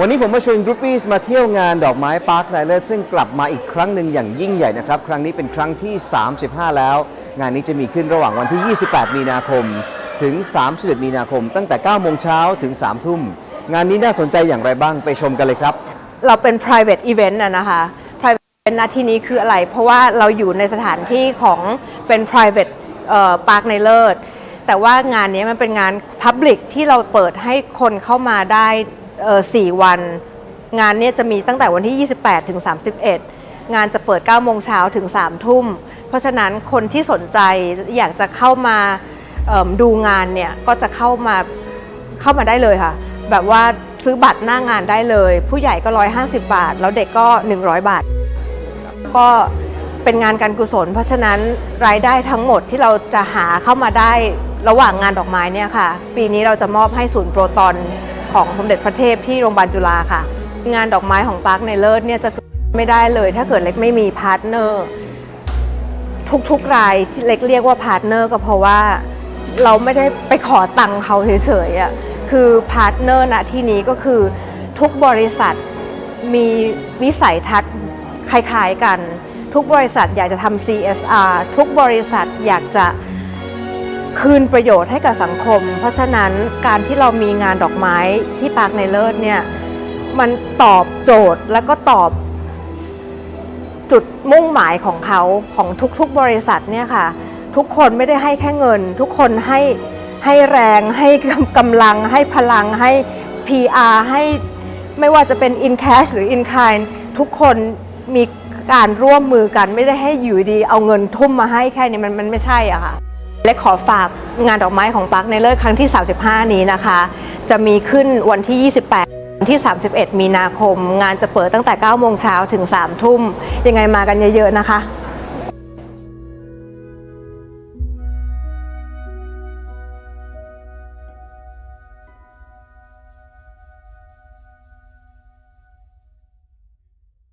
วันนี้ผมมาชวนกรุ๊ปปี้มาเที่ยวงานดอกไม้ปาร์คไนเลอร์ซึ่งกลับมาอีกครั้งหนึ่งอย่างยิ่งใหญ่นะครับ ครั้งนี้เป็นครั้งที่ 35 แล้ว งานนี้จะมีขึ้นระหว่างวันที่ 28 มีนาคม ถึง 31 มีนาคม ตั้งแต่ 9 โมงเช้าถึง 3 ทุ่ม งานนี้น่าสนใจอย่างไรบ้างไปชมกันเลยครับ เราเป็น private event อะนะคะ private event นะที่นี้คืออะไร เพราะว่าเราอยู่ในสถานที่ของเป็น private เอ่อ park ในเลิศแต่ว่างานนี้มันเป็นงาน public ที่เราเปิดให้คนเข้ามาได้ เอ่วัน งานเนี้จะมีตั้งแต่วันที่ 28 ถึง 31 งานจะเปิด 9 โมงเช้าถึง 3 ทุ่ม เพราะฉะนั้นคนที่สนใจอยากจะเข้ามาดูงานเนี่ยก็จะเข้ามาเข้ามาได้เลยค่ะ แบบว่าซื้อบัตรหน้างานได้เลย ผู้ใหญ่ก็ 150 บาท แล้วเด็กก็ 100 บาท ก็เป็นงานการกุศล เพราะฉะนั้นรายได้ทั้งหมดที่เราจะหาเข้ามาได้ระหว่างงานดอกไม้เนี่ยค่ะ ปีนี้เราจะมอบให้ศูนย์โปรตอน ของสมเด็จพระเทพที่โรงพยาบาลจุฬาค่ะ งานดอกไม้ของปาร์คในเลิศเนี่ยจะเกิดไม่ได้เลย ถ้าเกิดเล็กไม่มีพาร์ทเนอร์ทุกๆรายที่เล็กเรียกว่าพาร์ทเนอร์ก็เพราะว่าเราไม่ได้ไปขอตังค์เขาเฉยๆอะคือพาร์ทเนอร์ณที่นี้ก็คือทุกบริษัทมีวิสัยทัศน์คล้ายๆกัน ทุกบริษัทอยากจะทำ CSR ทุกบริษัทอยากจะ คืนประโยชน์ให้กับสังคม เพราะฉะนั้นการที่เรามีงานดอกไม้ที่ปาร์คในเลิศเนี่ยมันตอบโจทย์แล้วก็ตอบจุดมุ่งหมายของเขาของทุกๆบริษัทเนี่ยค่ะ ทุกคนไม่ได้ให้แค่เงิน ทุกคนให้ให้แรงให้กำลัง ให้พลังให้ PR ให้ไม่ว่าจะเป็น in cash หรือ in kind ทุกคนมีการร่วมมือกัน ไม่ได้ให้อยู่ดีเอาเงินทุ่มมาให้แค่นี้มันมันไม่ใช่อะค่ะ และขอฝากงานดอกไม้ของปักในเลิศครั้งที่ 35 นี้นะคะ จะมีขึ้นวันที่ 28วันที่ 31 มีนาคม งานจะเปิดตั้งแต่ 9 โมงเช้าถึง 3 ทุ่ม ยังไงมากันเยอะ ๆ นะคะ